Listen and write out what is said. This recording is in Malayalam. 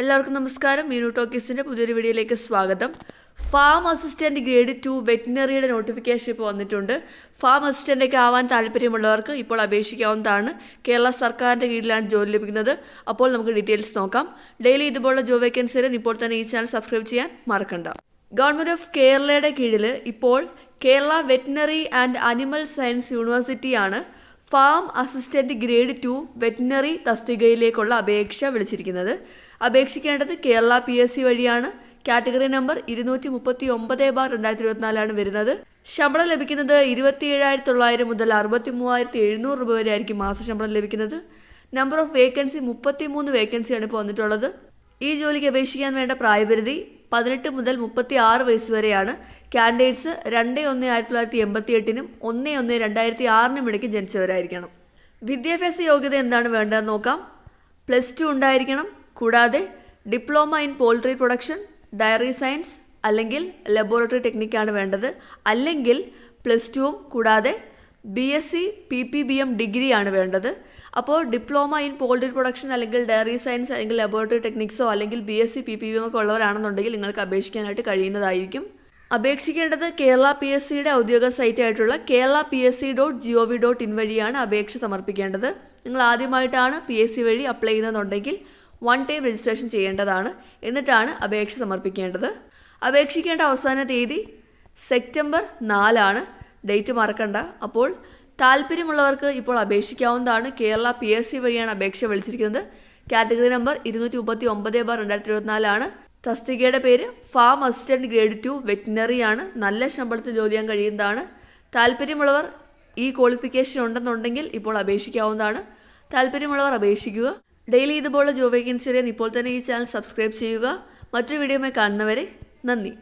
എല്ലാവർക്കും നമസ്കാരം. മീനു ടോക്കീസിന്റെ പുതിയൊരു വീഡിയോയിലേക്ക് സ്വാഗതം. ഫാം അസിസ്റ്റന്റ് ഗ്രേഡ് ടു വെറ്റിനറിയുടെ നോട്ടിഫിക്കേഷൻ ഇപ്പോൾ വന്നിട്ടുണ്ട്. ഫാം അസിസ്റ്റന്റൊക്കെ ആവാൻ താല്പര്യമുള്ളവർക്ക് ഇപ്പോൾ അപേക്ഷിക്കാവുന്നതാണ്. കേരള സർക്കാരിന്റെ കീഴിലാണ് ജോലി ലഭിക്കുന്നത്. അപ്പോൾ നമുക്ക് ഡീറ്റെയിൽസ് നോക്കാം. ഡെയിലി ഇതുപോലുള്ള ജോബ് വേക്കൻസിന് ഇപ്പോൾ തന്നെ ഈ ചാനൽ സബ്സ്ക്രൈബ് ചെയ്യാൻ മറക്കണ്ട. ഗവൺമെന്റ് ഓഫ് കേരളയുടെ കീഴിൽ ഇപ്പോൾ Kerala veterinary and animal science യൂണിവേഴ്സിറ്റിയാണ് farm assistant grade two veterinary തസ്തികയിലേക്കുള്ള അപേക്ഷ വിളിച്ചിരിക്കുന്നത്. അപേക്ഷിക്കേണ്ടത് കേരള പി എസ് സി വഴിയാണ്. കാറ്റഗറി നമ്പർ ഇരുന്നൂറ്റി മുപ്പത്തി ഒമ്പത് ബാർ രണ്ടായിരത്തി ഇരുപത്തിനാലാണ് വരുന്നത്. ശമ്പളം ലഭിക്കുന്നത് ഇരുപത്തി ഏഴായിരത്തി തൊള്ളായിരം മുതൽ അറുപത്തി മൂവായിരത്തി എഴുന്നൂറ് രൂപ വരെ ആയിരിക്കും മാസ ശമ്പളം ലഭിക്കുന്നത്. നമ്പർ ഓഫ് വേക്കൻസി മുപ്പത്തി മൂന്ന് വേക്കൻസിയാണ് ഇപ്പോൾ വന്നിട്ടുള്ളത്. ഈ ജോലിക്ക് അപേക്ഷിക്കാൻ വേണ്ട പ്രായപരിധി പതിനെട്ട് മുതൽ മുപ്പത്തി ആറ് വയസ്സ് വരെയാണ് കാൻഡിഡേറ്റ്സ് രണ്ട് ഒന്ന് ആയിരത്തി തൊള്ളായിരത്തി എൺപത്തി എട്ടിനും ഒന്ന് ഒന്ന് രണ്ടായിരത്തി ആറിനും ഇടയ്ക്ക് ജനിച്ചവരായിരിക്കണം. വിദ്യാഭ്യാസ യോഗ്യത എന്താണ് വേണ്ടതെന്ന് നോക്കാം. പ്ലസ് ടു ഉണ്ടായിരിക്കണം. കൂടാതെ diploma in poultry production dairy science അല്ലെങ്കിൽ ലബോറട്ടറി ടെക്നിക്കാണ് വേണ്ടത്. അല്ലെങ്കിൽ പ്ലസ് ടുവും കൂടാതെ B S C P P B M ഡിഗ്രിയാണ് വേണ്ടത്. അപ്പോൾ ഡിപ്ലോമ ഇൻ പോൾട്രി പ്രൊഡക്ഷൻ അല്ലെങ്കിൽ ഡയറി സയൻസ് അല്ലെങ്കിൽ ലബോറട്ടറി ടെക്നിക്സോ അല്ലെങ്കിൽ B S C P P ഒക്കെ ഉള്ളവരാണെന്നുണ്ടെങ്കിൽ നിങ്ങൾക്ക് അപേക്ഷിക്കാനായിട്ട് കഴിയുന്നതായിരിക്കും. അപേക്ഷിക്കേണ്ടത് കേരള പി എസ് സിയുടെ ഔദ്യോഗിക സൈറ്റ് ആയിട്ടുള്ള Kerala P S C dot G O V dot in വഴിയാണ് അപേക്ഷ സമർപ്പിക്കേണ്ടത്. നിങ്ങൾ ആദ്യമായിട്ടാണ് പി എസ് സി വഴി അപ്ലൈ ചെയ്യുന്നതെന്നുണ്ടെങ്കിൽ വൺ ടൈം രജിസ്ട്രേഷൻ ചെയ്യേണ്ടതാണ്. എന്നിട്ടാണ് അപേക്ഷ സമർപ്പിക്കേണ്ടത്. അപേക്ഷിക്കേണ്ട അവസാന തീയതി സെപ്റ്റംബർ നാലാണ്. ഡേറ്റ് മറക്കണ്ട. അപ്പോൾ താല്പര്യമുള്ളവർക്ക് ഇപ്പോൾ അപേക്ഷിക്കാവുന്നതാണ് കേരള പി എസ് സി വഴിയാണ് അപേക്ഷ വിളിച്ചിരിക്കുന്നത്. കാറ്റഗറി നമ്പർ ഇരുന്നൂറ്റി മുപ്പത്തി ഒമ്പത് ബാർ രണ്ടായിരത്തി ഇരുപത്തിനാലാണ്. തസ്തികയുടെ പേര് farm assistant grade two veterinary ആണ് നല്ല ശമ്പളത്തിൽ ജോലി ചെയ്യാൻ കഴിയുന്നതാണ്. താല്പര്യമുള്ളവർ ഈ ക്വാളിഫിക്കേഷൻ ഉണ്ടെന്നുണ്ടെങ്കിൽ ഇപ്പോൾ അപേക്ഷിക്കാവുന്നതാണ്. താല്പര്യമുള്ളവർ അപേക്ഷിക്കുക. ഡെയിലി ഇതുപോലുള്ള ജോബ് വേക്കൻസി അറിയാൻ ഇപ്പോൾ തന്നെ ഈ ചാനൽ സബ്സ്ക്രൈബ് ചെയ്യുക. മറ്റൊരു വീഡിയോയുമായി കാണുന്നവരെ നന്ദി.